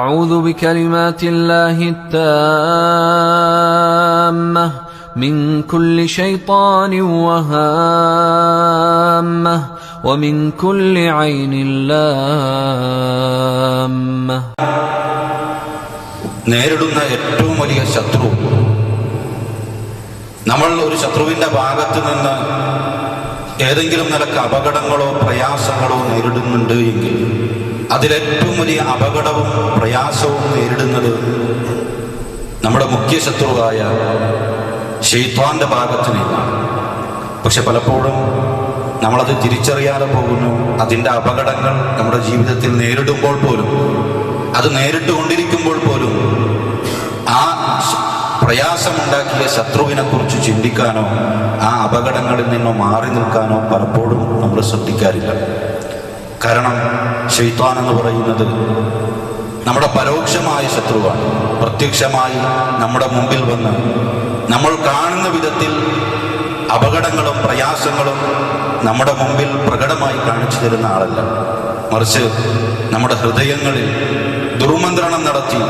أعوذ بكلمات الله التامة من كل شيطان وهامة ومن كل عين لامة നേരിടുന്ന ഏറ്റവും വലിയ ശത്രു നമ്മൾ ഒരു ശത്രുവിന്റെ ഭാഗത്ത് നിന്ന് ഏതെങ്കിലും നിലക്ക് അപകടങ്ങളോ പ്രയാസങ്ങളോ നേരിടുന്നുണ്ട് എങ്കിൽ അതിലേറ്റവും വലിയ അപകടവും പ്രയാസവും നേരിടുന്നത് നമ്മുടെ മുഖ്യ ശത്രുവായ ഷെയ്ത്വാന്റെ ഭാഗത്ത് നിന്നാണ് പക്ഷെ പലപ്പോഴും നമ്മളത് തിരിച്ചറിയാതെ പോകുന്നു. അതിന്റെ അപകടങ്ങൾ നമ്മുടെ ജീവിതത്തിൽ നേരിടുമ്പോൾ പോലും അത് നേരിട്ടുകൊണ്ടിരിക്കുമ്പോൾ പോലും ആ പ്രയാസമുണ്ടാക്കിയ ശത്രുവിനെ കുറിച്ച് ചിന്തിക്കാനോ ആ അപകടങ്ങളിൽ നിന്നോ മാറി നിൽക്കാനോ പലപ്പോഴും നമ്മൾ ശ്രദ്ധിക്കാറില്ല. കാരണം ഷെയ്ത്താൻ എന്ന് പറയുന്നത് നമ്മുടെ പരോക്ഷമായ ശത്രുവാണ്. പ്രത്യക്ഷമായി നമ്മുടെ മുമ്പിൽ വന്ന് നമ്മൾ കാണുന്ന വിധത്തിൽ അപകടങ്ങളും പ്രയാസങ്ങളും നമ്മുടെ മുമ്പിൽ പ്രകടമായി കാണിച്ചു തരുന്ന ആളല്ല. മറിച്ച് നമ്മുടെ ഹൃദയങ്ങളിൽ ദുർമന്ത്രണം നടത്തി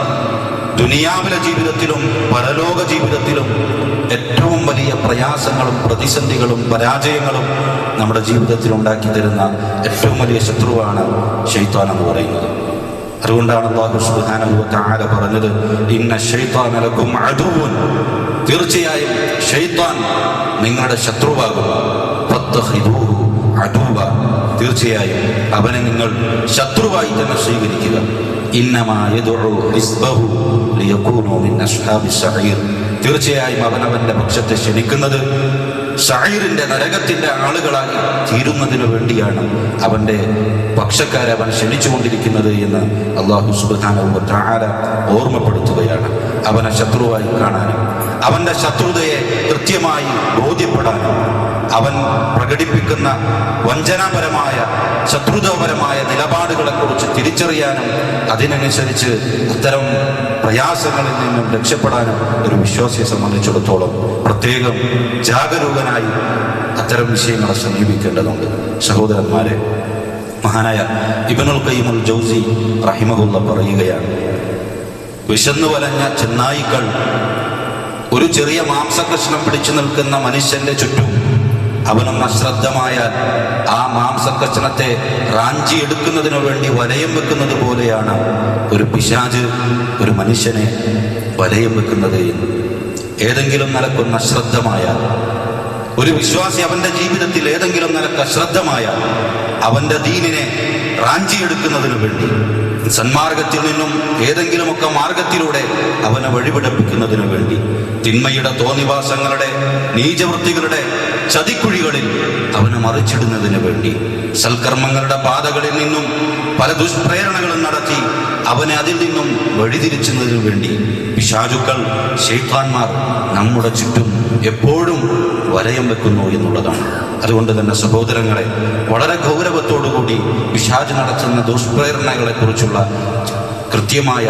ദുനിയാവിലെ ജീവിതത്തിലും പരലോക ജീവിതത്തിലും ഏറ്റവും വലിയ പ്രയാസങ്ങളും പ്രതിസന്ധികളും പരാജയങ്ങളും നമ്മുടെ ജീവിതത്തിൽ ഉണ്ടാക്കി തരുന്ന ഏറ്റവും വലിയ ശത്രുവാണ് ഷെയ്ത്താൻ എന്ന് പറയുന്നത്. അതുകൊണ്ടാണ് അള്ളാഹു സുബ്ഹാനഹു വ തആല പറഞ്ഞത് ഇന്ന ഷെയ്ത്താൻ ലക്കും അടുവൻ തീർച്ചയായും ഷെയ്ത്താൻ നിങ്ങളുടെ ശത്രുവാകും അടൂവ തീർച്ചയായും അവനെ നിങ്ങൾ ശത്രുവായി തന്നെ സ്വീകരിക്കുക. ഇന്നമാ ഹിസ്ബഹു ലിയകൂനു മിൻ അസ്ഹാബിസ് സഈർ. തീർച്ചയായും അവൻ അവന്റെ പക്ഷത്തെ ക്ഷണിക്കുന്നത് ഷായിറിന്റെ നരകത്തിന്റെ ആളുകളായി തീരുന്നതിനു വേണ്ടിയാണ് അവന്റെ പക്ഷക്കാരെ അവൻ ക്ഷണിച്ചുകൊണ്ടിരിക്കുന്നത് എന്ന് അള്ളാഹു സുബ്ഹാനഹു വ ഓർമ്മപ്പെടുത്തുകയാണ്. അവനെ ശത്രുവായി കാണാനും അവന്റെ ശത്രുതയെ കൃത്യമായി ബോധ്യപ്പെടാനും അവൻ പ്രകടിപ്പിക്കുന്ന വഞ്ചനാപരമായ ശത്രുതാപരമായ നിലപാടുകളെക്കുറിച്ച് തിരിച്ചറിയാനും അതിനനുസരിച്ച് അത്തരം പ്രയാസങ്ങളിൽ നിന്നും രക്ഷപ്പെടാനും ഒരു വിശ്വാസിയെ സംബന്ധിച്ചിടത്തോളം പ്രത്യേകം ജാഗരൂകനായി അത്തരം വിഷയങ്ങളെ സമീപിക്കേണ്ടതുണ്ട്. സഹോദരന്മാരെ മഹാനായ ഇബനുൽ കൈമുൽ ജൗസി റഹിമഹുല്ല പറയുകയാണ് വിശന്നു വലഞ്ഞ ചെന്നായിക്കൾ ഒരു ചെറിയ മാംസകഷ്ണം പിടിച്ചു നിൽക്കുന്ന മനുഷ്യന്റെ ചുറ്റും അവനൊന്ന് അശ്രദ്ധമായ ആ മാംസകഷ്ണത്തെ റാഞ്ചി എടുക്കുന്നതിനു വേണ്ടി വലയം വെക്കുന്നത് പോലെയാണ് ഒരു പിശാജ് ഒരു മനുഷ്യനെ വലയം വെക്കുന്നത് എന്ന്. ഏതെങ്കിലും നിലക്കൊന്ന് അശ്രദ്ധമായാൽ ഒരു വിശ്വാസി അവന്റെ ജീവിതത്തിൽ ഏതെങ്കിലും നിലയ്ക്ക് അശ്രദ്ധമായ അവന്റെ ദീനിനെ റാഞ്ചി എടുക്കുന്നതിനു വേണ്ടി സന്മാർഗത്തിൽ നിന്നും ഏതെങ്കിലുമൊക്കെ മാർഗത്തിലൂടെ അവനെ വഴിപിടപ്പിക്കുന്നതിനു വേണ്ടി തിന്മയുടെ തോന്നിവാസങ്ങളുടെ നീചവൃത്തികളുടെ ചതിക്കുഴികളിൽ അവനെ മറിച്ചിടുന്നതിന് വേണ്ടി സൽക്കർമ്മങ്ങളുടെ പാതകളിൽ നിന്നും പല ദുഷ്പ്രേരണകളും നടത്തി അവനെ അതിൽ നിന്നും വഴിതിരിച്ചുന്നതിനു വേണ്ടി പിശാചുക്കൾ ശൈത്താന്മാർ നമ്മുടെ ചുറ്റും എപ്പോഴും വലയം വെക്കുന്നു എന്നുള്ളതാണ്. അതുകൊണ്ട് തന്നെ സഹോദരങ്ങളെ വളരെ ഗൗരവത്തോടു കൂടി പിശാജ് നടത്തുന്ന ദുഷ്പ്രേരണകളെ കുറിച്ചുള്ള കൃത്യമായ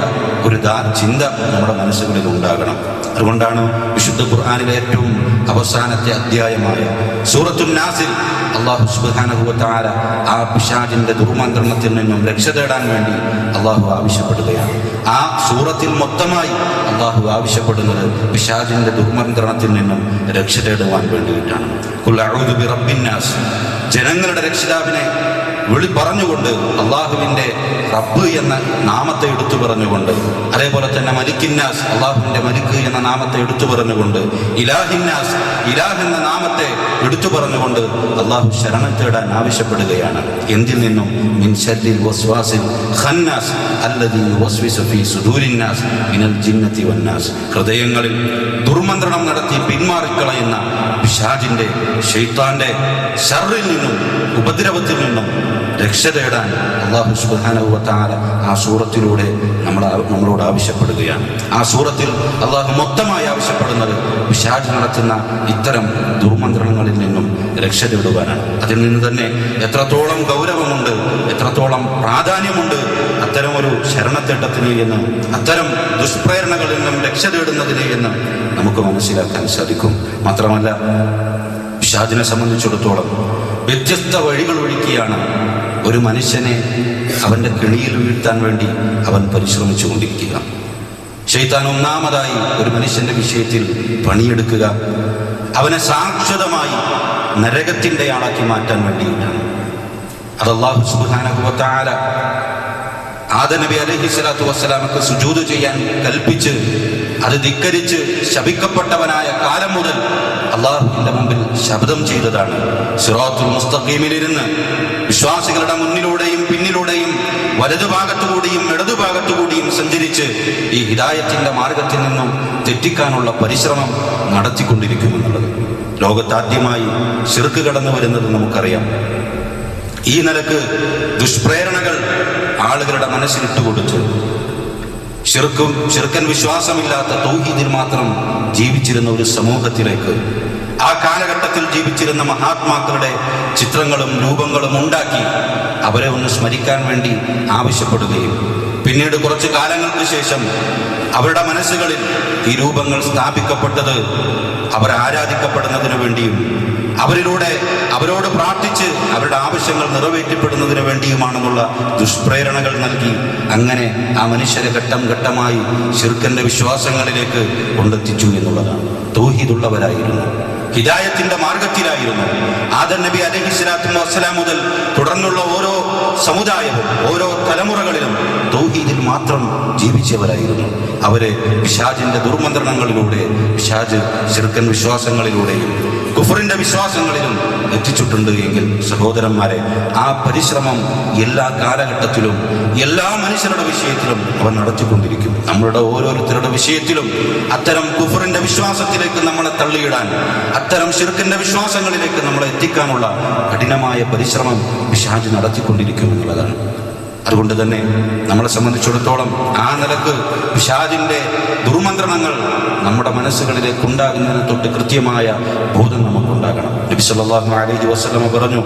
ഒരു ചിന്ത നമ്മുടെ മനസ്സുകളിൽ ഉണ്ടാകണം. അതുകൊണ്ടാണ് വിശുദ്ധ ഖുർആാനിലെ ഏറ്റവും അവസാനത്തെ അധ്യായമായ സൂറത്തുൽ നാസിൽ അള്ളാഹു വ ആ പിശാജിന്റെ ദുർമന്ത്രണത്തിൽ നിന്നും രക്ഷ തേടാൻ വേണ്ടി അള്ളാഹു ആവശ്യപ്പെടുകയാണ്. ആ സൂറത്തിൽ മൊത്തമായി അള്ളാഹു ആവശ്യപ്പെടുന്നത് പിശാജിന്റെ ദുർമന്ത്രണത്തിൽ നിന്നും രക്ഷ തേടുവാൻ വേണ്ടിയിട്ടാണ്. ജനങ്ങളുടെ രക്ഷിതാവിനെ വിളി പറഞ്ഞുകൊണ്ട് അള്ളാഹുവിന്റെ റബ്ബ് എന്ന നാമത്തെ എടുത്തു പറഞ്ഞുകൊണ്ട് അതേപോലെ തന്നെ മലിക്കിന്നാസ് അള്ളാഹുവിന്റെ മലിക്ക് എന്ന നാമത്തെ എടുത്തു പറഞ്ഞുകൊണ്ട് ഇലാഹിന്നാസ് ഇലാഹ് എന്ന നാമത്തെ എടുത്തു പറഞ്ഞുകൊണ്ട് അള്ളാഹു ശരണം തേടാൻ ആവശ്യപ്പെടുകയാണ്. എന്തിൽ നിന്നും? വസ്വാസിൽ ഫീ സുദൂരിന്നാസ് മിനൽ ജിന്നത്തി വന്നാസ്. ഹൃദയങ്ങളിൽ ദുർമന്ത്രണം നടത്തി പിന്മാറിക്കളയുന്ന പിശാജിന്റെ ഷെയ്ത്താന്റെ ഷറിൽ നിന്നും ഉപദ്രവത്തിൽ നിന്നും രക്ഷ തേടാൻ അള്ളാഹു വ ആ സൂറത്തിലൂടെ നമ്മൾ നമ്മളോട് ആവശ്യപ്പെടുകയാണ്. ആ സൂറത്തിൽ അള്ളാഹു മൊത്തമായി ആവശ്യപ്പെടുന്നത് പിശാജ് നടത്തുന്ന ഇത്തരം ദുർമന്ത്രണങ്ങളിൽ നിന്നും രക്ഷ തേടുവാനാണ്. അതിൽ നിന്ന് തന്നെ എത്രത്തോളം ഗൗരവമുണ്ട് എത്രത്തോളം പ്രാധാന്യമുണ്ട് അത്തരം ഒരു ശരണത്തേട്ടത്തിന് എന്ന് അത്തരം ദുഷ്പ്രേരണകളിൽ നിന്നും രക്ഷ തേടുന്നതിന് എന്ന് നമുക്ക് മനസ്സിലാക്കാൻ സാധിക്കും. മാത്രമല്ല പിശാജിനെ സംബന്ധിച്ചിടത്തോളം വ്യത്യസ്ത വഴികൾ ഒഴുക്കിയാണ് ഒരു മനുഷ്യനെ അവന്റെ കിളിയിൽ വീഴ്ത്താൻ വേണ്ടി അവൻ പരിശ്രമിച്ചു കൊണ്ടിരിക്കുക. ഷെയ്ത്താൻ ഒന്നാമതായി ഒരു മനുഷ്യന്റെ വിഷയത്തിൽ പണിയെടുക്കുക അവനെ സാക്ഷതമായി നരകത്തിന്റെ ആളാക്കി മാറ്റാൻ വേണ്ടിയിട്ടാണ്. അത് അള്ളാഹു സുബാനകുവത്താല ആദ നബി അലഹി സ്വലാത്തു വസ്സലാമക്ക് സുജൂത് ചെയ്യാൻ കൽപ്പിച്ച് അത് ധിക്കരിച്ച് ശപിക്കപ്പെട്ടവനായ കാലം മുതൽ അള്ളാഹുവിന്റെ മുമ്പിൽ ശബ്ദം ചെയ്തതാണ്. സിറാത്തുൽ മുസ്തഖീമിലിരുന്ന് വിശ്വാസികളുടെ മുന്നിലൂടെയും പിന്നിലൂടെയും വലതുഭാഗത്തുകൂടിയും ഇടതുഭാഗത്തുകൂടിയും സഞ്ചരിച്ച് ഈ ഹിദായത്തിന്റെ മാർഗത്തിൽ നിന്നും തെറ്റിക്കാനുള്ള പരിശ്രമം നടത്തിക്കൊണ്ടിരിക്കുമെന്നുള്ളത്. ലോകത്താദ്യമായി ചെറുക്ക് കടന്നു വരുന്നത് നമുക്കറിയാം. ഈ നിലയ്ക്ക് ദുഷ്പ്രേരണകൾ ആളുകളുടെ മനസ്സിലിട്ട് കൊടുത്ത് ശിർക്കും ശിർക്കൻ വിശ്വാസമില്ലാത്ത തൗഹീദിൽ മാത്രം ജീവിച്ചിരുന്ന ഒരു സമൂഹത്തിലേക്ക് ആ കാലഘട്ടത്തിൽ ജീവിച്ചിരുന്ന മഹാത്മാക്കളുടെ ചിത്രങ്ങളും രൂപങ്ങളും ഉണ്ടാക്കി അവരെ ഒന്ന് സ്മരിക്കാൻ വേണ്ടി ആവശ്യപ്പെടുകയും പിന്നീട് കുറച്ച് കാലങ്ങൾക്ക് ശേഷം അവരുടെ മനസ്സുകളിൽ ഈ രൂപങ്ങൾ സ്ഥാപിക്കപ്പെട്ടത് അവർ ആരാധിക്കപ്പെടുന്നതിനു വേണ്ടിയും അവരിലൂടെ അവരോട് പ്രാർത്ഥിച്ച് അവരുടെ ആവശ്യങ്ങൾ നിറവേറ്റപ്പെടുന്നതിന് വേണ്ടിയുമാണെന്നുള്ള ദുഷ്പ്രേരണകൾ നൽകി അങ്ങനെ ആ മനുഷ്യരെ ഘട്ടം ഘട്ടമായി ശിർക്കന്റെ വിശ്വാസങ്ങളിലേക്ക് കൊണ്ടെത്തിച്ചു എന്നുള്ളതാണ്. തൗഹീദുള്ളവരായിരുന്നു. ഹിദായത്തിന്റെ മാർഗത്തിലായിരുന്നു. ആദർ നബി അലഹി സ്വലാത്തു വസ്സലാം മുതൽ തുടർന്നുള്ള ഓരോ സമുദായവും ഓരോ തലമുറകളിലും തൗഹീദിൽ മാത്രം ജീവിച്ചവരായിരുന്നു. അവരെ പിശാജിന്റെ ദുർമന്ത്രണങ്ങളിലൂടെ പിശാജ് ശിർക്കൻ വിശ്വാസങ്ങളിലൂടെയും കുഫറിന്റെ വിശ്വാസങ്ങളിലും എത്തിച്ചിട്ടുണ്ട് എങ്കിൽ സഹോദരന്മാരെ ആ പരിശ്രമം എല്ലാ കാലഘട്ടത്തിലും എല്ലാ മനുഷ്യരുടെ വിഷയത്തിലും അവൻ നടത്തിക്കൊണ്ടിരിക്കും. നമ്മളുടെ ഓരോരുത്തരുടെ വിഷയത്തിലും അത്തരം കുഫറിന്റെ വിശ്വാസത്തിലേക്ക് നമ്മളെ തള്ളിയിടാൻ അത്തരം ശിർക്കിന്റെ വിശ്വാസങ്ങളിലേക്ക് നമ്മളെ എത്തിക്കാനുള്ള കഠിനമായ പരിശ്രമം പിശാജ് നടത്തിക്കൊണ്ടിരിക്കും എന്നുള്ളതാണ്. അതുകൊണ്ട് തന്നെ നമ്മളെ സംബന്ധിച്ചിടത്തോളം ആ നിലയ്ക്ക് പിശാജിന്റെ ദുർമന്ത്രണങ്ങൾ നമ്മുടെ മനസ്സുകളിലേക്ക് ഉണ്ടാകുന്നതിന് തൊട്ട് കൃത്യമായ ബോധം നമുക്കുണ്ടാകണം. നബി സല്ലല്ലാഹു അലൈഹി വസ്ലമ പറഞ്ഞു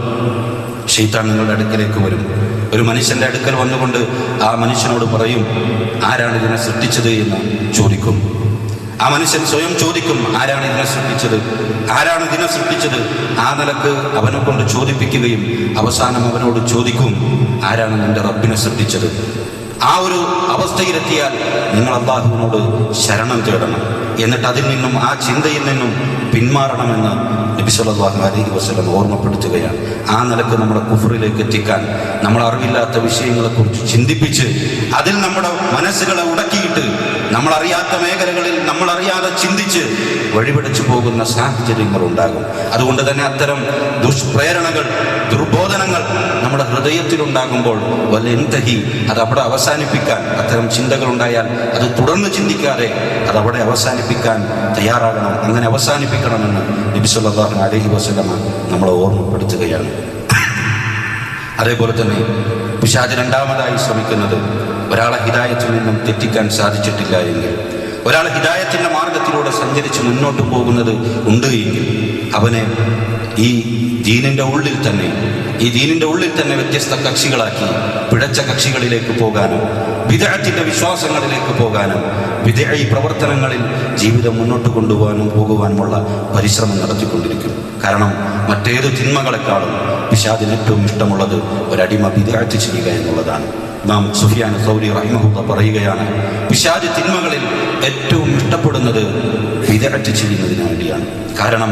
ഷെയ്ത്താൻ നിങ്ങളുടെ അടുക്കലേക്ക് വരും. ഒരു മനുഷ്യന്റെ അടുക്കൽ വന്നുകൊണ്ട് ആ മനുഷ്യനോട് പറയും ആരാണ് ഇതിനെ സൃഷ്ടിച്ചത് എന്ന് ചോദിക്കും. ആ മനുഷ്യൻ സ്വയം ചോദിക്കും ആരാണ് ഇതിനെ സൃഷ്ടിച്ചത്? ആരാണ് ഇതിനെ സൃഷ്ടിച്ചത്? ആ നിലയ്ക്ക് അവനെ കൊണ്ട് ചോദിപ്പിക്കുകയും അവസാനം അവനോട് ചോദിക്കും ആരാണ് നിന്റെ റബ്ബിനെ സൃഷ്ടിച്ചത്? ആ ഒരു അവസ്ഥയിലെത്തിയാൽ നിങ്ങൾ അള്ളാഹുവിനോട് ശരണം തേടണം. എന്നിട്ട് അതിൽ നിന്നും ആ ചിന്തയിൽ നിന്നും പിന്മാറണമെന്ന് നബി സല്ലല്ലാഹു അലൈഹി വസല്ലം ഓർമ്മപ്പെടുത്തുകയാണ്. ആ നിലയ്ക്ക് നമ്മുടെ കുഫറിലേക്ക് എത്തിക്കാൻ നമ്മൾ അറിവില്ലാത്ത വിഷയങ്ങളെക്കുറിച്ച് ചിന്തിപ്പിച്ച് അതിൽ നമ്മുടെ മനസ്സുകളെ ഉടക്കിയിട്ട് നമ്മൾ അറിയാത്ത മേഖലകളിൽ നമ്മൾ അറിയാതെ ചിന്തിച്ച് വഴിപിടിച്ചു പോകുന്ന സാഹചര്യങ്ങൾ ഉണ്ടാകും. അതുകൊണ്ട് തന്നെ അത്തരം ദുഷ്പ്രേരണകൾ ദുർബോധനങ്ങൾ നമ്മുടെ ഹൃദയത്തിലുണ്ടാകുമ്പോൾ വല്ല എന്തഹി അത് അവിടെ അവസാനിപ്പിക്കാൻ അത്തരം ചിന്തകൾ ഉണ്ടായാൽ അത് തുടർന്ന് ചിന്തിക്കാതെ അത് അവിടെ അവസാനിപ്പിക്കാൻ തയ്യാറാകണം. അങ്ങനെ അവസാനിപ്പിക്കണമെന്ന് നബി സല്ലല്ലാഹു അലഹി വസ്ലമ നമ്മളെ ഓർമ്മപ്പെടുത്തുകയാണ്. അതേപോലെ തന്നെ പിശാജ് രണ്ടാമതായി ശ്രമിക്കുന്നത് ഒരാളെ ഹിദായത്തിൽ നിന്നും തെറ്റിക്കാൻ സാധിച്ചിട്ടില്ല എങ്കിൽ ഒരാൾ ഹിദായത്തിന്റെ മാർഗത്തിലൂടെ സഞ്ചരിച്ച് മുന്നോട്ട് പോകുന്നത് ഉണ്ട് എങ്കിൽ അവനെ ഈ ദീനിന്റെ ഉള്ളിൽ തന്നെ ഈ ദീനിന്റെ ഉള്ളിൽ തന്നെ വ്യത്യസ്ത കക്ഷികളാക്കി പിഴച്ച കക്ഷികളിലേക്ക് പോകാനും വിദേഹത്തിന്റെ വിശ്വാസങ്ങളിലേക്ക് പോകാനും വിദേഹി പ്രവർത്തനങ്ങളിൽ ജീവിതം മുന്നോട്ട് കൊണ്ടുപോകാനും പോകുവാനുമുള്ള പരിശ്രമം നടത്തിക്കൊണ്ടിരിക്കും. കാരണം മറ്റേത് തിന്മകളെക്കാളും പിശാദിന് ഏറ്റവും ഇഷ്ടമുള്ളത് ഒരടിമ വിദഗ്ധ ചെയ്യുക എന്നുള്ളതാണ്. നാം സുഫിയാൻ സൗരി റഹിമഹുല്ല പറയുകയാണ് പിശാജ് തിന്മകളിൽ ഏറ്റവും ഇഷ്ടപ്പെടുന്നത് വിദഗ്ധ ചെയ്യുന്നതിന് വേണ്ടിയാണ്. കാരണം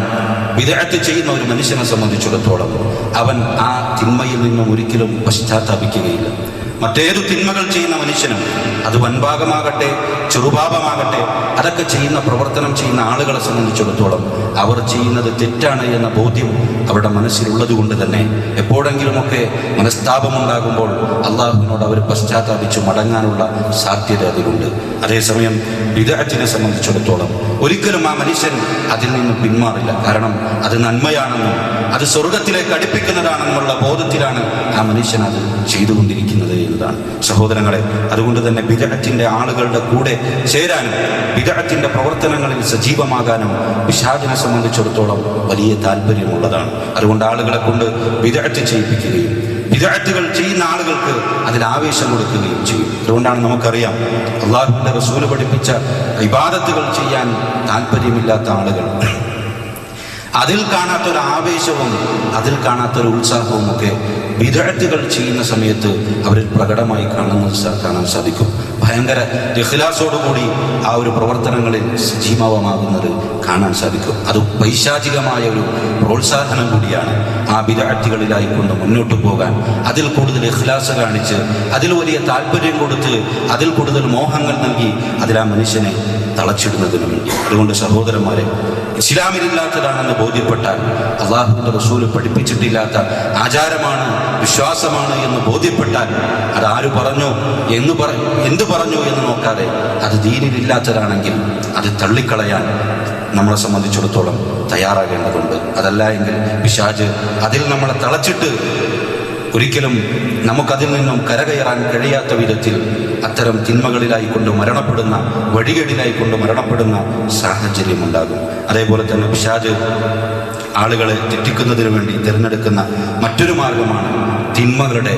വിദഗ്ധ ചെയ്യുന്ന ഒരു മനുഷ്യനെ സംബന്ധിച്ചിടത്തോളം അവൻ ആ തിന്മയിൽ നിന്നും ഒരിക്കലും പശ്ചാത്താപിക്കുകയില്ല. മറ്റേതു തിന്മകൾ ചെയ്യുന്ന മനുഷ്യനും അത് വൻഭാഗമാകട്ടെ ചെറുപാപമാകട്ടെ അതൊക്കെ ചെയ്യുന്ന പ്രവർത്തനം ചെയ്യുന്ന ആളുകളെ സംബന്ധിച്ചിടത്തോളം അവർ ചെയ്യുന്നത് തെറ്റാണ് എന്ന ബോധ്യം അവരുടെ മനസ്സിലുള്ളത് കൊണ്ട് തന്നെ എപ്പോഴെങ്കിലുമൊക്കെ മനസ്താപമുണ്ടാകുമ്പോൾ അള്ളാഹുവിനോട് അവർ പശ്ചാത്താപിച്ച് മടങ്ങാനുള്ള സാധ്യത അതിലുണ്ട്. അതേസമയം വിദഗ്ധനെ സംബന്ധിച്ചിടത്തോളം ഒരിക്കലും ആ മനുഷ്യൻ അതിൽ നിന്ന് പിന്മാറില്ല. കാരണം അത് നന്മയാണെന്നും അത് സ്വർഗത്തിലേക്ക് അടുപ്പിക്കുന്നതാണെന്നുള്ള ബോധത്തിലാണ് ആ മനുഷ്യൻ അത് ചെയ്തുകൊണ്ടിരിക്കുന്നത് എന്നതാണ്. സഹോദരങ്ങളെ അതുകൊണ്ട് തന്നെ വിദഗ്ധത്തിന്റെ ആളുകളുടെ കൂടെ ചേരാനും വിദഗ്ധത്തിന്റെ പ്രവർത്തനങ്ങളിൽ സജീവമാകാനും വിശാചനെ സംബന്ധിച്ചിടത്തോളം വലിയ താല്പര്യമുള്ളതാണ്. അതുകൊണ്ട് ആളുകളെ കൊണ്ട് വിദഗ്ധ ചെയ്യിപ്പിക്കുകയും വിദഗ്ധകൾ ചെയ്യുന്ന ആളുകൾക്ക് അതിൽ ആവേശം കൊടുക്കുകയും ചെയ്യും. അതുകൊണ്ടാണ് നമുക്കറിയാം അള്ളാഹുവിന്റെ റസൂൽ പഠിപ്പിച്ച ഇബാദത്തുകൾ ചെയ്യാൻ താല്പര്യമില്ലാത്ത ആളുകൾ. അതിൽ കാണാത്തൊരു ആവേശവും അതിൽ കാണാത്തൊരു ഉത്സാഹവും ഒക്കെ വിദഗ്ധകൾ ചെയ്യുന്ന സമയത്ത് അവരിൽ പ്രകടമായി കാണുന്നത് കാണാൻ സാധിക്കും. ഭയങ്കര ഇഖ്ലാസോടുകൂടി ആ ഒരു പ്രവർത്തനങ്ങളിൽ സജീവമാകുന്നത് കാണാൻ സാധിക്കും. അത് പൈശാചികമായ ഒരു പ്രോത്സാഹനം കൂടിയാണ് ആ വിദ്യാർത്ഥികളിലായിക്കൊണ്ട് മുന്നോട്ട് പോകാൻ. അതിൽ കൂടുതൽ ഇഖ്ലാസ് കാണിച്ച് അതിൽ വലിയ താല്പര്യം കൊടുത്ത് അതിൽ കൂടുതൽ മോഹങ്ങൾ നൽകി അതിൽ ആ മനുഷ്യനെ തളച്ചിടുന്നതിന് വേണ്ടി. അതുകൊണ്ട് സഹോദരന്മാരെ ഇസ്ലാമിലില്ലാത്തതാണെന്ന് ബോധ്യപ്പെട്ടാൽ അള്ളാഹുവിന്റെ റസൂൽ പഠിപ്പിച്ചിട്ടില്ലാത്ത ആചാരമാണ് വിശ്വാസമാണ് എന്ന് ബോധ്യപ്പെട്ടാൽ അത് ആര് പറഞ്ഞു എന്ന് പറ എന്തു പറഞ്ഞു എന്ന് നോക്കാതെ അത് ദീനിലില്ലാത്തതാണെങ്കിൽ അത് തള്ളിക്കളയാൻ നമ്മളെ സംബന്ധിച്ചിടത്തോളം തയ്യാറാകേണ്ടതുണ്ട്. അതല്ല എങ്കിൽ പിശാജ് അതിൽ നമ്മളെ തളച്ചിട്ട് ഒരിക്കലും നമുക്കതിൽ നിന്നും കരകയറാൻ കഴിയാത്ത വിധത്തിൽ അത്തരം തിന്മകളിലായിക്കൊണ്ട് മരണപ്പെടുന്ന വഴികേടിലായിക്കൊണ്ട് മരണപ്പെടുന്ന സാഹചര്യം ഉണ്ടാകും അതേപോലെ തന്നെ പിശാജ് ആളുകളെ തെറ്റിക്കുന്നതിന് വേണ്ടി തിരഞ്ഞെടുക്കുന്ന മറ്റൊരു മാർഗമാണ് തിന്മകളുടെ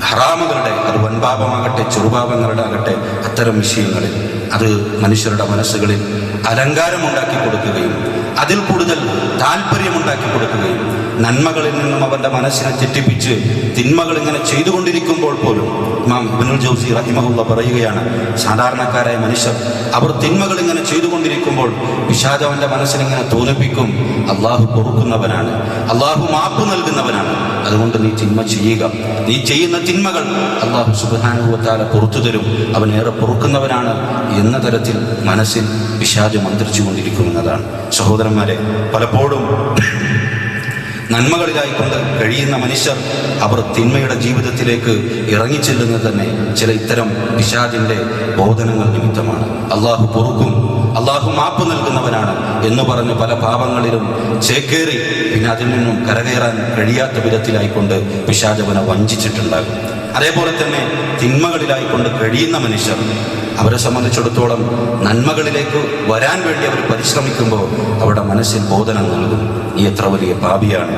ഹറാമുകളുടെ അത് വൻപാപമാകട്ടെ ചെറുപാപങ്ങളുടെ ആകട്ടെ അത്തരം വിഷയങ്ങളിൽ. അത് മനുഷ്യരുടെ മനസ്സുകളിൽ അലങ്കാരമുണ്ടാക്കി കൊടുക്കുകയും അതിൽ കൂടുതൽ താല്പര്യമുണ്ടാക്കി കൊടുക്കുകയും നന്മകളിൽ നിന്നും അവന്റെ മനസ്സിനെ തെറ്റിപ്പിച്ച് തിന്മകൾ ഇങ്ങനെ ചെയ്തുകൊണ്ടിരിക്കുമ്പോൾ പോലും ഇമാം ബിനുൽ ജോസി റഹിമഹുള്ള പറയുകയാണ് സാധാരണക്കാരായ മനുഷ്യർ അവർ തിന്മകൾ ഇങ്ങനെ ചെയ്തുകൊണ്ടിരിക്കുമ്പോൾ വിഷാദ് അവന്റെ മനസ്സിനിങ്ങനെ തോന്നിപ്പിക്കും അള്ളാഹു പൊറുക്കുന്നവനാണ് അള്ളാഹു മാപ്പ് നൽകുന്നവനാണ്. അതുകൊണ്ട് നീ തിന്മ ചെയ്യുക. നീ ചെയ്യുന്ന തിന്മകൾ അള്ളാഹു സുബാനുഭവത്താലെ പുറത്തു തരും. അവൻ ഏറെ പൊറുക്കുന്നവനാണ് എന്ന തരത്തിൽ മനസ്സിൽ വിഷാദ് മന്ത്രിച്ചു കൊണ്ടിരിക്കുമെന്നതാണ് സഹോദരന്മാരെ പലപ്പോഴും നന്മകളിലായിക്കൊണ്ട് കഴിയുന്ന മനുഷ്യർ അവർ തിന്മയുടെ ജീവിതത്തിലേക്ക് ഇറങ്ങിച്ചെല്ലുന്നത് തന്നെ ചില ഇത്തരം പിശാദിന്റെ ബോധനങ്ങൾ നിമിത്തമാണ്. അള്ളാഹു പൊറുക്കും അള്ളാഹു മാപ്പ് നൽകുന്നവനാണ് എന്ന് പറഞ്ഞ് പല പാപങ്ങളിലും ചേക്കേറി പിന്നെ അതിൽ നിന്നും കരകയറാൻ കഴിയാത്ത വിധത്തിലായിക്കൊണ്ട് പിശാചവനെ വഞ്ചിച്ചിട്ടുണ്ടാകും. അതേപോലെ തന്നെ തിന്മകളിലായി കൊണ്ട് കഴിയുന്ന മനുഷ്യർ അവരെ സംബന്ധിച്ചിടത്തോളം നന്മകളിലേക്ക് വരാൻ വേണ്ടി അവർ പരിശ്രമിക്കുമ്പോൾ അവരുടെ മനസ്സിൽ ബോധനം നൽകും നീ എത്ര വലിയ പാപിയാണ്.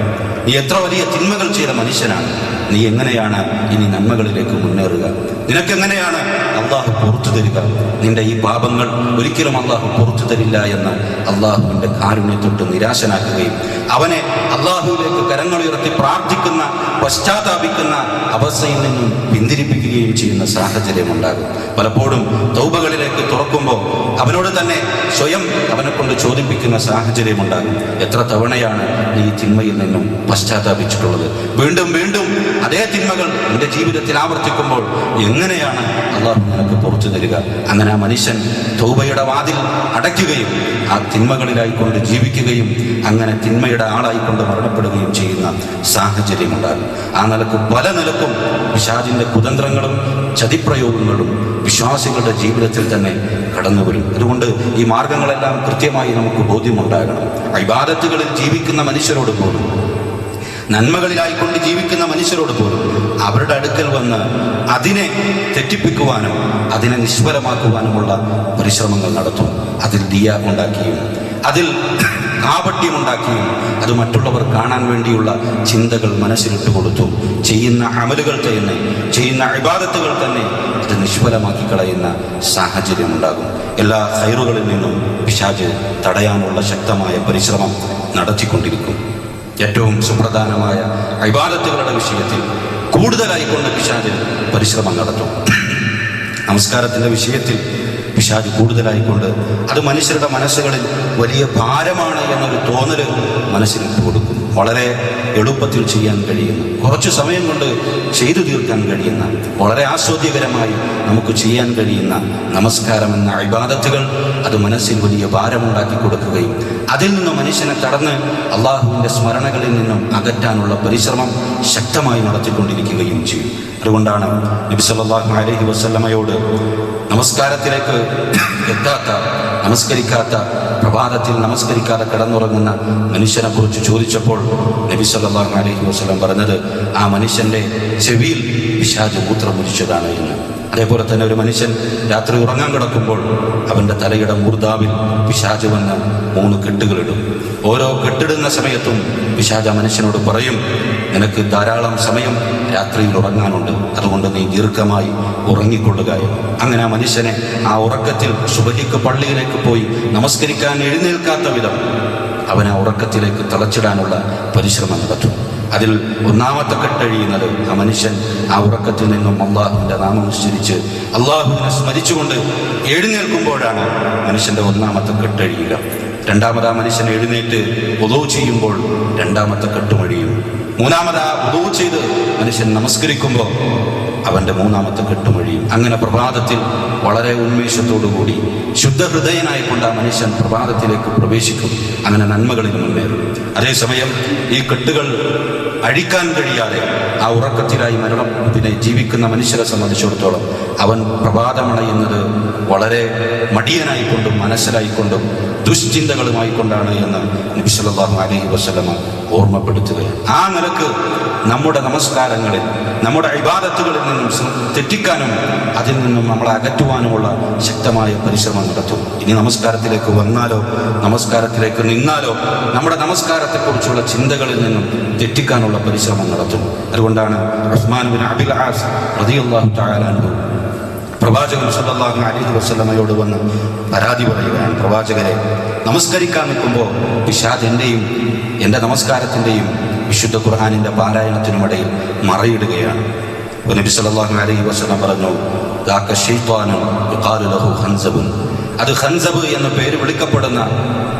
നീ എത്ര വലിയ തിന്മകൾ ചെയ്ത മനുഷ്യനാണ്. നീ എങ്ങനെയാണ് ഇനി നന്മകളിലേക്ക് മുന്നേറുക? നിനക്കെങ്ങനെയാണ് അള്ളാഹു പുറത്തു തരിക? നിന്റെ ഈ പാപങ്ങൾ ഒരിക്കലും അള്ളാഹു പുറത്തു തരില്ല എന്ന് അള്ളാഹുവിന്റെ കാരുണ്യത്തൊട്ട് നിരാശനാക്കുകയും അവനെ അള്ളാഹുവിലേക്ക് കരങ്ങളുയർത്തി പ്രാർത്ഥിക്കുന്ന പശ്ചാത്താപിക്കുന്ന അവസ്ഥയിൽ നിന്നും പിന്തിരിപ്പിക്കുകയും ചെയ്യുന്ന സാഹചര്യം ഉണ്ടാകും. പലപ്പോഴും തൗബകളിലേക്ക് തുറക്കുമ്പോൾ അവനോട് തന്നെ സ്വയം അവനെ കൊണ്ട് ചോദിപ്പിക്കുന്ന സാഹചര്യം ഉണ്ടാകും. എത്ര തവണയാണ് നീ തിന്മയിൽ നിന്നും പശ്ചാത്താപിച്ചിട്ടുള്ളത്? വീണ്ടും വീണ്ടും അതേ തിന്മകൾ എന്റെ ജീവിതത്തിൽ ആവർത്തിക്കുമ്പോൾ എങ്ങനെയാണ് അള്ളാഹു നിനക്ക് പുറത്തു തരിക? അങ്ങനെ ആ മനുഷ്യൻ തൗബയുടെ വാതിൽ അടയ്ക്കുകയും ആ തിന്മകളിലായിക്കൊണ്ട് ജീവിക്കുകയും അങ്ങനെ തിന്മയുടെ ആളായിക്കൊണ്ട് മരണപ്പെടുകയും ചെയ്യുന്ന സാഹചര്യമുണ്ടാകും ആ നിലയ്ക്ക് പല നിലക്കും പിശാചിന്റെ കുതന്ത്രങ്ങളും ചതിപ്രയോഗങ്ങളും വിശ്വാസികളുടെ ജീവിതത്തിൽ തന്നെ കടന്നു വരും. അതുകൊണ്ട് ഈ മാർഗങ്ങളെല്ലാം കൃത്യമായി നമുക്ക് ബോധ്യമുണ്ടാകണം. അഭിവാദത്തുകളിൽ ജീവിക്കുന്ന മനുഷ്യരോട് പോലും നന്മകളിലായിക്കൊണ്ട് ജീവിക്കുന്ന മനുഷ്യരോട് പോലും അവരുടെ അടുക്കൽ വന്ന് അതിനെ തെറ്റിപ്പിക്കുവാനും അതിനെ നിഷ്ഫലമാക്കുവാനുമുള്ള പരിശ്രമങ്ങൾ നടത്തും. അതിൽ ദിയ ഉണ്ടാക്കിയും അതിൽ കാപട്യമുണ്ടാക്കിയും അത് മറ്റുള്ളവർ കാണാൻ വേണ്ടിയുള്ള ചിന്തകൾ മനസ്സിലിട്ട് കൊടുത്തു. ചെയ്യുന്ന അമലുകൾ തന്നെ ചെയ്യുന്ന അഭിബാധത്തുകൾ തന്നെ അത് നിഷ്ഫലമാക്കി കളയുന്ന സാഹചര്യം ഉണ്ടാകും എല്ലാ ഹൈറുകളിൽ നിന്നും പിശാജ് തടയാനുള്ള ശക്തമായ പരിശ്രമം നടത്തിക്കൊണ്ടിരിക്കും. ഏറ്റവും സുപ്രധാനമായ അഭിബാധത്തുകളുടെ വിഷയത്തിൽ കൂടുതലായിക്കൊണ്ട് പിശാജ് പരിശ്രമം നടത്തും. നമസ്കാരത്തിന്റെ വിഷയത്തിൽ പിശാജ് കൂടുതലായിക്കൊണ്ട് അത് മനുഷ്യരുടെ മനസ്സുകളിൽ വലിയ ഭാരമാണ് എന്നൊരു തോന്നൽ മനസ്സിൽ കൊടുക്കും വളരെ എളുപ്പത്തിൽ ചെയ്യാൻ കഴിയുന്ന കുറച്ച് സമയം കൊണ്ട് ചെയ്തു തീർക്കാൻ കഴിയുന്ന വളരെ ആസ്വാദ്യകരമായി നമുക്ക് ചെയ്യാൻ കഴിയുന്ന നമസ്കാരം എന്ന അഭിബാധത്തുകൾ അത് മനസ്സിൽ വലിയ ഭാരമുണ്ടാക്കി കൊടുക്കുകയും അതിൽ നിന്ന് മനുഷ്യനെ കടന്ന് അള്ളാഹുവിന്റെ സ്മരണകളിൽ നിന്നും അകറ്റാനുള്ള പരിശ്രമം ശക്തമായി നടത്തിക്കൊണ്ടിരിക്കുകയും ചെയ്യും. അതുകൊണ്ടാണ് നബി സല്ലല്ലാഹു അലൈഹി വസല്ലമയോട് നമസ്കാരത്തിലേക്ക് എത്താത്ത നമസ്കരിക്കാത്ത പ്രഭാതത്തിൽ നമസ്കരിക്കാതെ കിടന്നുറങ്ങുന്ന മനുഷ്യനെ കുറിച്ച് ചോദിച്ചപ്പോൾ നബി സല്ലല്ലാഹു അലൈഹി വസ്ലം പറഞ്ഞത് ആ മനുഷ്യന്റെ ചെവിയിൽ വിശാജ മൂത്രം മുരിച്ചതാണ് എന്ന്. അതേപോലെ തന്നെ ഒരു മനുഷ്യൻ രാത്രി ഉറങ്ങാൻ കിടക്കുമ്പോൾ അവന്റെ തലയുടെ മുർദാവിൽ പിശാജ് വന്ന് മൂന്ന് കെട്ടുകളിടും. ഓരോ കെട്ടിടുന്ന സമയത്തും പിശാജ മനുഷ്യനോട് പറയും നിനക്ക് ധാരാളം സമയം രാത്രിയിൽ ഉറങ്ങാനുണ്ട്. അതുകൊണ്ട് നീ ദീർഘമായി ഉറങ്ങിക്കൊള്ളുക. അങ്ങനെ ആ മനുഷ്യനെ ആ ഉറക്കത്തിൽ സുബഹിക്ക് പള്ളിയിലേക്ക് പോയി നമസ്കരിക്കാൻ എഴുന്നേൽക്കാത്ത വിധം ആ ഉറക്കത്തിലേക്ക് തളച്ചിടാനുള്ള പരിശ്രമം നടത്തും. അതിൽ ഒന്നാമത്തെ കെട്ടഴിയുന്നത് ആ മനുഷ്യൻ ആ ഉറക്കത്തിൽ നിന്നും അള്ളാഹുവിന്റെ നാമം ഉച്ചരിച്ച് അള്ളാഹുവിനെ സ്മരിച്ചുകൊണ്ട് എഴുന്നേൽക്കുമ്പോഴാണ് മനുഷ്യന്റെ ഒന്നാമത്തെ കെട്ടഴിയുക രണ്ടാമത് ആ മനുഷ്യൻ എഴുന്നേറ്റ് ഉദവ് ചെയ്യുമ്പോൾ രണ്ടാമത്തെ കെട്ടുമഴിയും മൂന്നാമത് ആ ഉദവ് ചെയ്ത് മനുഷ്യൻ നമസ്കരിക്കുമ്പോൾ അവന്റെ മൂന്നാമത്തെ കെട്ടുമൊഴിയും. അങ്ങനെ പ്രഭാതത്തിൽ വളരെ ഉന്മേഷത്തോടുകൂടി ശുദ്ധഹൃദയനായിക്കൊണ്ട് ആ മനുഷ്യൻ പ്രഭാതത്തിലേക്ക് പ്രവേശിക്കും. അങ്ങനെ നന്മകളിൽ മുന്നേറും അതേസമയം ഈ കെട്ടുകൾ അഴിക്കാൻ കഴിയാതെ ആ ഉറക്കത്തിലായി മരണം പിന്നെ ജീവിക്കുന്ന മനുഷ്യരെ സംബന്ധിച്ചിടത്തോളം അവൻ പ്രഭാതമണയുന്നത് വളരെ മടിയനായിക്കൊണ്ടും മനസ്സിലായിക്കൊണ്ടും ദുശ്ചിന്തകളുമായിക്കൊണ്ടാണ് എന്ന് നബി അലഹി വസ്ലമ ഓർമ്മപ്പെടുത്തുകയാണ്. ആ നിലയ്ക്ക് നമ്മുടെ നമസ്കാരങ്ങളിൽ നമ്മുടെ ഇബാദത്തുകളിൽ നിന്നും തെറ്റിക്കാനും അതിൽ നിന്നും നമ്മളെ അകറ്റുവാനുമുള്ള ശക്തമായ പരിശ്രമം നടത്തും. ഇനി നമസ്കാരത്തിലേക്ക് വന്നാലോ നമസ്കാരത്തിലേക്ക് നിന്നാലോ നമ്മുടെ നമസ്കാരത്തെക്കുറിച്ചുള്ള ചിന്തകളിൽ നിന്നും തെറ്റിക്കാനുള്ള പരിശ്രമം നടത്തും. അതുകൊണ്ടാണ് റഹ്മാൻ ബിൻ അബിൽ ആസ് തആല അൻഹു പ്രവാചകൻ സല്ലല്ലാഹു അലൈഹി വസ്ലമയോട് വന്ന് പരാതി പറയുകയാണ്. പ്രവാചകരെ നമസ്കരിക്കാൻ നിൽക്കുമ്പോൾ പിശാദ് എന്റെയും എന്റെ നമസ്കാരത്തിന്റെയും വിശുദ്ധ ഖുർഹാനിന്റെ പാരായണത്തിനുമിടയിൽ മറയിടുകയാണ്. നബി സല്ലല്ലാഹു അലഹി വസ്ലം പറഞ്ഞു ഹൻസബും ലഹു ഖൻസബുൻ." അത് ഹൻസബ് എന്ന പേര് വിളിക്കപ്പെടുന്ന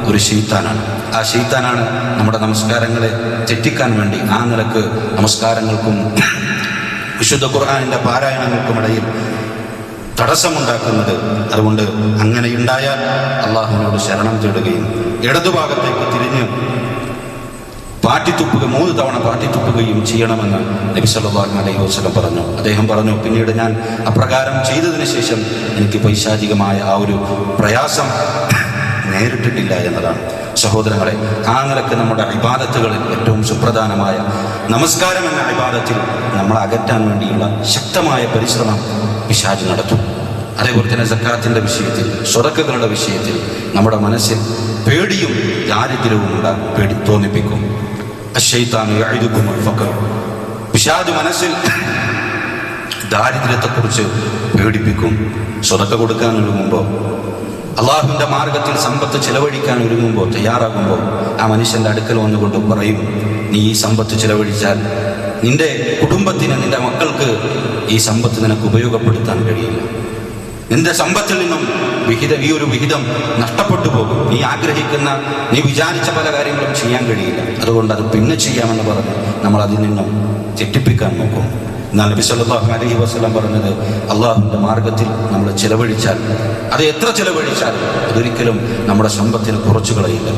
ഒരു ഷെയ്ത്താനാണ് ആ ഷെയ്ത്താനാണ് നമ്മുടെ നമസ്കാരങ്ങളെ തെറ്റിക്കാൻ വേണ്ടി ആ നിലയ്ക്ക് നമസ്കാരങ്ങൾക്കും വിശുദ്ധ ഖുർആാനിന്റെ പാരായണങ്ങൾക്കുമിടയിൽ തടസ്സമുണ്ടാക്കുന്നത് അതുകൊണ്ട് അങ്ങനെയുണ്ടായാൽ അള്ളാഹുവിനോട് ശരണം തേടുകയും ഇടതുഭാഗത്തേക്ക് തിരിഞ്ഞ് പാട്ടിത്തുപ്പുക മൂന്ന് തവണ പാട്ടിത്തുപ്പുകയും ചെയ്യണമെന്ന് നബി സല്ലല്ലാഹു അലൈഹി വസല്ലം പറഞ്ഞു. അദ്ദേഹം പറഞ്ഞു പിന്നീട് ഞാൻ അപ്രകാരം ചെയ്തതിന് ശേഷം എനിക്ക് പൈശാചികമായ ആ ഒരു പ്രയാസം നേരിട്ടിട്ടില്ല എന്നതാണ്. സഹോദരങ്ങളെ ആ നിലയ്ക്ക് നമ്മുടെ അഭിബാധത്തുകളിൽ ഏറ്റവും സുപ്രധാനമായ നമസ്കാരം എന്ന അഭിബാധത്തിൽ നമ്മളെ അകറ്റാൻ വേണ്ടിയുള്ള ശക്തമായ പരിശ്രമം പിശാജ് നടത്തും. അതേപോലെ തന്നെ സക്കാത്തിന്റെ വിഷയത്തിൽ സ്വതക്കുകളുടെ വിഷയത്തിൽ നമ്മുടെ മനസ്സിൽ പേടിയും ദാരിദ്ര്യവും ഉണ്ടാകും പേടി തോന്നിപ്പിക്കും. അശൈത്താന് എഴുതുക്കും പിശാജ് മനസ്സിൽ ദാരിദ്ര്യത്തെക്കുറിച്ച് പേടിപ്പിക്കും. സ്വതക്ക കൊടുക്കാൻ ഒരുങ്ങുമ്പോൾ അള്ളാഹുവിന്റെ മാർഗത്തിൽ സമ്പത്ത് ചെലവഴിക്കാൻ ഒരുങ്ങുമ്പോൾ തയ്യാറാകുമ്പോൾ ആ മനുഷ്യന്റെ അടുക്കൽ വന്നുകൊണ്ട് പറയും നീ ഈ സമ്പത്ത് ചിലവഴിച്ചാൽ നിന്റെ കുടുംബത്തിന് നിന്റെ മക്കൾക്ക് ഈ സമ്പത്ത് നിനക്ക് ഉപയോഗപ്പെടുത്താൻ കഴിയില്ല. നിന്റെ സമ്പത്തിൽ നിന്നും വിഹിത ഈ ഒരു വിഹിതം നഷ്ടപ്പെട്ടു പോകും. നീ ആഗ്രഹിക്കുന്ന നീ വിചാരിച്ച പല കാര്യങ്ങളും ചെയ്യാൻ കഴിയില്ല. അതുകൊണ്ട് അത് പിന്നെ ചെയ്യാമെന്ന് പറഞ്ഞ് നമ്മൾ അതിൽ നിന്നും തെറ്റിപ്പിക്കാൻ നോക്കും. നബി സല്ലല്ലാഹു അലൈഹി വസല്ലം പറഞ്ഞത് അള്ളാഹുവിന്റെ മാർഗത്തിൽ നമ്മൾ ചിലവഴിച്ചാൽ അത് എത്ര ചിലവഴിച്ചാൽ അതൊരിക്കലും നമ്മുടെ സമ്പത്തിന് കുറച്ചു കളയില്ല.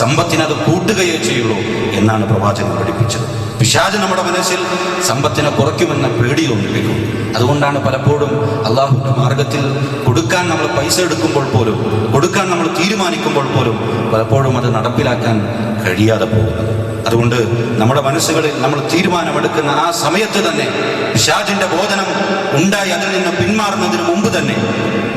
സമ്പത്തിന് അത് കൂട്ടുകയേ ചെയ്യുള്ളൂ എന്നാണ് പ്രവാചകൻ പഠിപ്പിച്ചത്. പിശാജ് നമ്മുടെ മനസ്സിൽ സമ്പത്തിനെ കുറയ്ക്കുമെന്ന പേടി തോന്നിപ്പിക്കും അതുകൊണ്ടാണ് പലപ്പോഴും അള്ളാഹുവിന്റെ മാർഗത്തിൽ കൊടുക്കാൻ നമ്മൾ പൈസ എടുക്കുമ്പോൾ പോലും കൊടുക്കാൻ നമ്മൾ തീരുമാനിക്കുമ്പോൾ പോലും പലപ്പോഴും അത് നടപ്പിലാക്കാൻ കഴിയാതെ പോകുന്നത്. അതുകൊണ്ട് നമ്മുടെ മനസ്സുകളിൽ നമ്മൾ തീരുമാനമെടുക്കുന്ന ആ സമയത്ത് തന്നെ പിശാജിന്റെ ബോധനം ഉണ്ടായി അതിൽ നിന്ന് പിന്മാറുന്നതിന് മുമ്പ് തന്നെ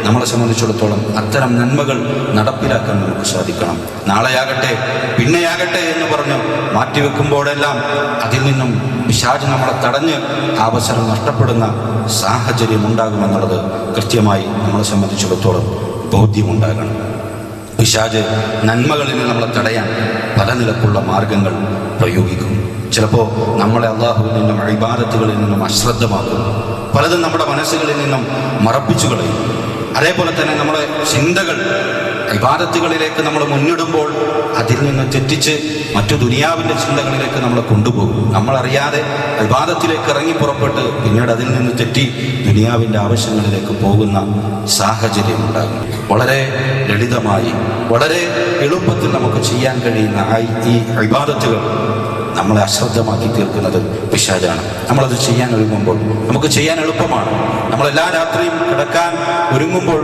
നമ്മളെ സംബന്ധിച്ചിടത്തോളം അത്തരം നന്മകൾ നടപ്പിലാക്കാൻ നമുക്ക് സാധിക്കണം. നാളെയാകട്ടെ പിന്നെയാകട്ടെ എന്ന് പറഞ്ഞ് മാറ്റിവെക്കുമ്പോഴെല്ലാം അതിൽ നിന്നും പിശാജ് നമ്മളെ തടഞ്ഞ് അവസരം നഷ്ടപ്പെടുന്ന സാഹചര്യം ഉണ്ടാകുമെന്നുള്ളത് കൃത്യമായി നമ്മളെ സംബന്ധിച്ചിടത്തോളം ബോധ്യമുണ്ടാകണം. പിശാജ് നന്മകളിൽ നമ്മളെ തടയാൻ പല നിലക്കുള്ള മാർഗങ്ങൾ പ്രയോഗിക്കും ചിലപ്പോൾ നമ്മളെ അള്ളാഹുവിൽ നിന്നും അഴിബാദത്തുകളിൽ നിന്നും അശ്രദ്ധമാക്കും. പലതും നമ്മുടെ മനസ്സുകളിൽ നിന്നും മറപ്പിച്ചു കളയും. അതേപോലെ തന്നെ നമ്മുടെ ചിന്തകൾ ഇബാദത്തുകളിലേക്ക് നമ്മൾ മുന്നിടുമ്പോൾ അതിൽ നിന്ന് തെറ്റിച്ച് മറ്റു ദുനിയാവിന്റെ ചിന്തകളിലേക്ക് നമ്മളെ കൊണ്ടുപോകും. നമ്മളറിയാതെ ഇബാദത്തിലേക്ക് ഇറങ്ങി പുറപ്പെട്ട് പിന്നീട് അതിൽ നിന്ന് തെറ്റി ദുനിയാവിന്റെ ആവശ്യങ്ങളിലേക്ക് പോകുന്ന സാഹചര്യം ഉണ്ടാകും. വളരെ ലളിതമായി വളരെ എളുപ്പത്തിൽ നമുക്ക് ചെയ്യാൻ കഴിയുന്ന ഈ ഇബാദത്തുകൾ നമ്മളെ അശ്രദ്ധമാക്കി തീർക്കുന്നത് പിശാചാണ്. നമ്മളത് ചെയ്യാൻ ഒരുങ്ങുമ്പോൾ നമുക്ക് ചെയ്യാൻ എളുപ്പമാണ്. നമ്മൾ എല്ലാ രാത്രിയും കിടക്കാൻ ഒരുങ്ങുമ്പോൾ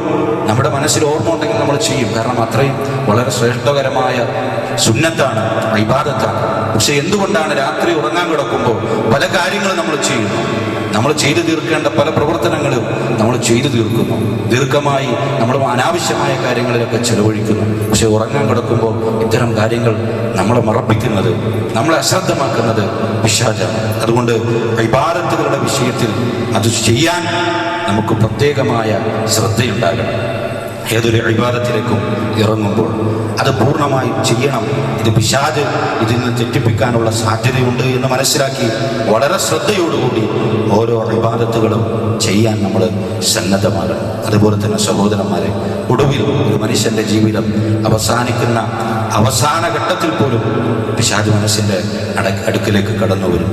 നമ്മുടെ മനസ്സിൽ ഓർമ്മ ഉണ്ടെങ്കിൽ നമ്മൾ ചെയ്യും. കാരണം അത്രയും വളരെ ശ്രേഷ്ഠകരമായ സുന്നത്താണ് ഇബാദത്താണ്. പക്ഷെ എന്തുകൊണ്ടാണ് രാത്രി ഉറങ്ങാൻ കിടക്കുമ്പോൾ പല കാര്യങ്ങളും നമ്മൾ ചെയ്യുന്നു? നമ്മൾ ചെയ്തു തീർക്കേണ്ട പല പ്രവർത്തനങ്ങളും നമ്മൾ ചെയ്തു തീർക്കുന്നു. ദീർഘമായി നമ്മൾ അനാവശ്യമായ കാര്യങ്ങളിലൊക്കെ ചെലവഴിക്കുന്നു. പക്ഷെ ഉറങ്ങാൻ കിടക്കുമ്പോൾ ഇത്തരം കാര്യങ്ങൾ നമ്മളെ മറപ്പിക്കുന്നത് നമ്മളെ അശ്രദ്ധമാക്കുന്നത് പിശാചാണ് അതുകൊണ്ട് കൈപാരത്തുകളുടെ വിഷയത്തിൽ അത് ചെയ്യാൻ നമുക്ക് പ്രത്യേകമായ ശ്രദ്ധയുണ്ടാകണം. ഏതൊരു അഴിവാദത്തിലേക്കും ഇറങ്ങുമ്പോൾ അത് പൂർണമായും ചെയ്യണം. ഇത് പിശാജ് ഇതിൽ നിന്ന് തെറ്റിപ്പിക്കാനുള്ള സാധ്യതയുണ്ട് എന്ന് മനസ്സിലാക്കി വളരെ ശ്രദ്ധയോടുകൂടി ഓരോ വിവാദത്തുകളും ചെയ്യാൻ നമ്മൾ സന്നദ്ധമാകണം. അതുപോലെ തന്നെ സഹോദരന്മാരെ ഒടുവിൽ ഒരു മനുഷ്യന്റെ ജീവിതം അവസാനിക്കുന്ന അവസാന ഘട്ടത്തിൽ പോലും പിശാജ് മനസ്സിന്റെ അട അടുക്കിലേക്ക് കടന്നു വരും.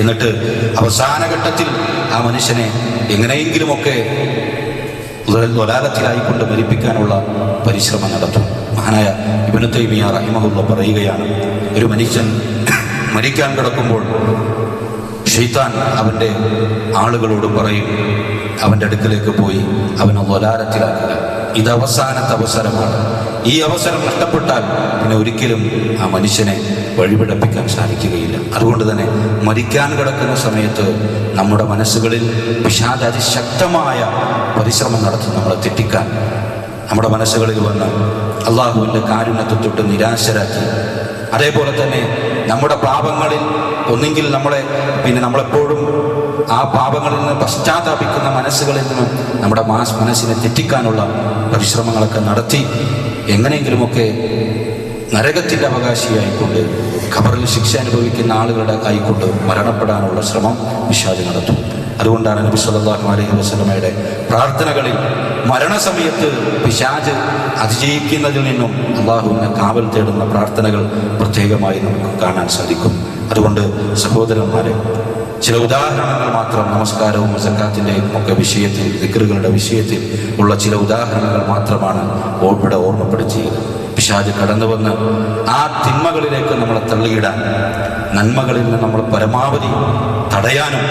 എന്നിട്ട് അവസാന ഘട്ടത്തിൽ ആ മനുഷ്യനെ എങ്ങനെയെങ്കിലുമൊക്കെ തൊലാലത്തിലായിക്കൊണ്ട് മരിപ്പിക്കാനുള്ള പരിശ്രമം നടത്തും. മഹാനായ ഇബനു തൈമിയ റഹിമഹുള്ള പറയുകയാണ് ഒരു മനുഷ്യൻ മരിക്കാൻ കിടക്കുമ്പോൾ ഷെയ്ത്താൻ അവന്റെ ആളുകളോട് പറയും അവന്റെ അടുക്കലേക്ക് പോയി അവനെ ദ്വലാലത്തിലാക്കുക ഇത് അവസാനത്തെ അവസരമാണ്. ഈ അവസരം നഷ്ടപ്പെട്ടാൽ പിന്നെ ഒരിക്കലും ആ മനുഷ്യനെ വഴിപിടപ്പിക്കാൻ സാധിക്കുകയില്ല. അതുകൊണ്ട് തന്നെ മരിക്കാൻ കിടക്കുന്ന സമയത്ത് നമ്മുടെ മനസ്സുകളിൽ വിഷാദ അതിശക്തമായ പരിശ്രമം നടത്തി നമ്മളെ തെറ്റിക്കാൻ നമ്മുടെ മനസ്സുകളിൽ വന്ന് അള്ളാഹുവിന്റെ കാരുണ്യത്തെ തൊട്ട് നിരാശരാക്കി. അതേപോലെ തന്നെ നമ്മുടെ പാപങ്ങളിൽ ഒന്നെങ്കിൽ നമ്മളെ പിന്നെ നമ്മളെപ്പോഴും ആ പാപങ്ങളിൽ നിന്ന് പശ്ചാത്താപിക്കുന്ന മനസ്സുകളിൽ നിന്നും നമ്മുടെ മാസ് മനസ്സിനെ തെറ്റിക്കാനുള്ള പരിശ്രമങ്ങളൊക്കെ നടത്തി എങ്ങനെയെങ്കിലുമൊക്കെ നരകത്തിന്റെ അവകാശിയായിക്കൊണ്ട് ഖബറിൽ ശിക്ഷ അനുഭവിക്കുന്ന ആളുകളുടെ ആയിക്കൊണ്ട് മരണപ്പെടാനുള്ള ശ്രമം വിഷാദി നടത്തും. അതുകൊണ്ടാണ് നബി സല്ലല്ലാഹു അലൈഹി വസല്ലമയുടെ പ്രാർത്ഥനകളിൽ മരണസമയത്ത് പിശാജ് അതിജയിക്കുന്നതിൽ നിന്നും അള്ളാഹുവിനെ കാവൽ തേടുന്ന പ്രാർത്ഥനകൾ പ്രത്യേകമായി നമുക്ക് കാണാൻ സാധിക്കും. അതുകൊണ്ട് സഹോദരന്മാരെ ചില ഉദാഹരണങ്ങൾ മാത്രം നമസ്കാരവും സക്കാത്തിന്റെയും ഒക്കെ വിഷയത്തിൽ ദിക്റുകളുടെ വിഷയത്തിൽ ഉള്ള ചില ഉദാഹരണങ്ങൾ മാത്രമാണ് ഇവിടെ ഓർമ്മപ്പെടുത്തിയത്. പിശാജ് കടന്നു വന്ന് ആ തിന്മകളിലേക്ക് നമ്മളെ തള്ളിയിടാൻ നന്മകളിൽ നിന്ന് നമ്മൾ പരമാവധി തടയാനും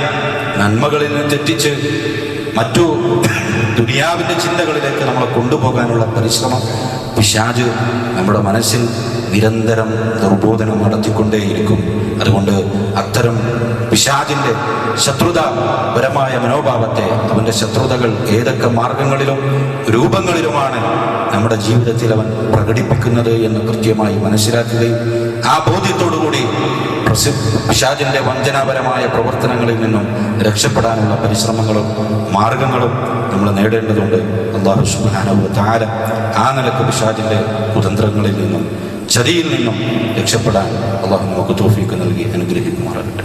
നന്മകളിൽ നിന്ന് തെറ്റിച്ച് മറ്റു ദുനിയാവിന്റെ ചിന്തകളിലേക്ക് നമ്മളെ കൊണ്ടുപോകാനുള്ള പരിശ്രമം പിശാജ് നമ്മുടെ മനസ്സിൽ നിരന്തരം ദുർബോധനം നടത്തിക്കൊണ്ടേയിരിക്കും. അതുകൊണ്ട് അത്തരം പിശാജിന്റെ ശത്രുതാപരമായ മനോഭാവത്തെ അവന്റെ ശത്രുതകൾ ഏതൊക്കെ മാർഗങ്ങളിലും രൂപങ്ങളിലുമാണ് നമ്മുടെ ജീവിതത്തിൽ അവൻ പ്രകടിപ്പിക്കുന്നത് എന്ന് കൃത്യമായി മനസ്സിലാക്കുകയും ആ ബോധ്യത്തോടുകൂടി പിശാചിന്റെ വഞ്ചനാപരമായ പ്രവർത്തനങ്ങളിൽ നിന്നും രക്ഷപ്പെടാനുള്ള പരിശ്രമങ്ങളും മാർഗങ്ങളും നമ്മൾ നേടേണ്ടതുണ്ട്. അള്ളാഹു സുബ്ഹാനഹു താര ആ നിലയ്ക്ക് പിശാചിന്റെ കുതന്ത്രങ്ങളിൽ നിന്നും ചതിയിൽ നിന്നും രക്ഷപ്പെടാൻ അള്ളാഹു നമുക്ക് തോഫിക്ക് നൽകി അനുഗ്രഹിക്കുമാറാകട്ടെ.